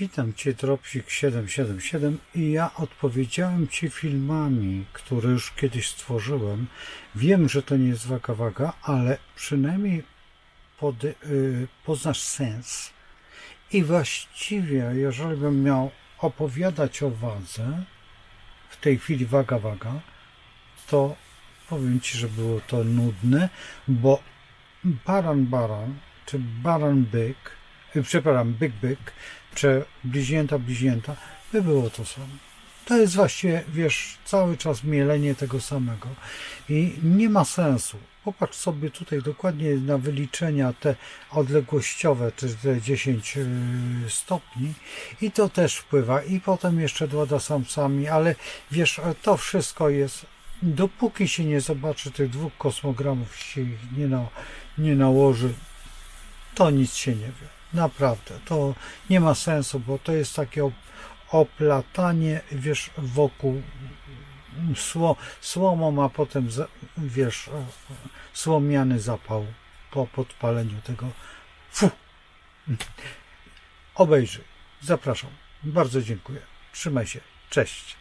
Witam Cię, Dropsik 777 i ja odpowiedziałem Ci filmami, które już kiedyś stworzyłem. Wiem, że to nie jest waga waga, ale przynajmniej pod, y, poznasz sens. I właściwie, jeżeli bym miał opowiadać o wadze, w tej chwili waga waga, to powiem Ci, że było to nudne, bo baran baran, czy baran byk, y, przepraszam, byk byk, czy bliźnięta bliźnięta, by było to samo. To jest właściwie, wiesz, cały czas mielenie tego samego i nie ma sensu. Popatrz sobie tutaj dokładnie na wyliczenia te odległościowe, czy te 10 yy, stopni i to też wpływa i potem jeszcze dwa samcami, ale wiesz, to wszystko jest dopóki się nie zobaczy tych dwóch kosmogramów, się ich nie, na, nie nałoży, to nic się nie wie. Naprawdę, to nie ma sensu, bo to jest takie op- oplatanie, wiesz, wokół sło, słomą, a potem, wiesz, słomiany zapał po podpaleniu tego. Fu! Obejrzyj. Zapraszam. Bardzo dziękuję. Trzymaj się. Cześć.